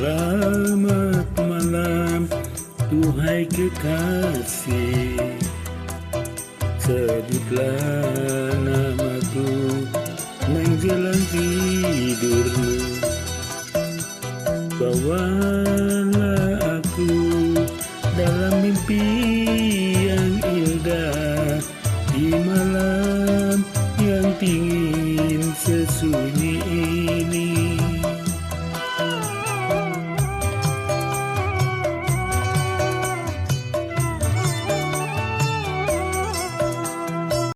Selamat malam Tuhai kekasih. Sebutlah namaku Menjelang tidurmu. Bawalah aku dalam mimpi yang indah. Di malam yang dingin sesunyi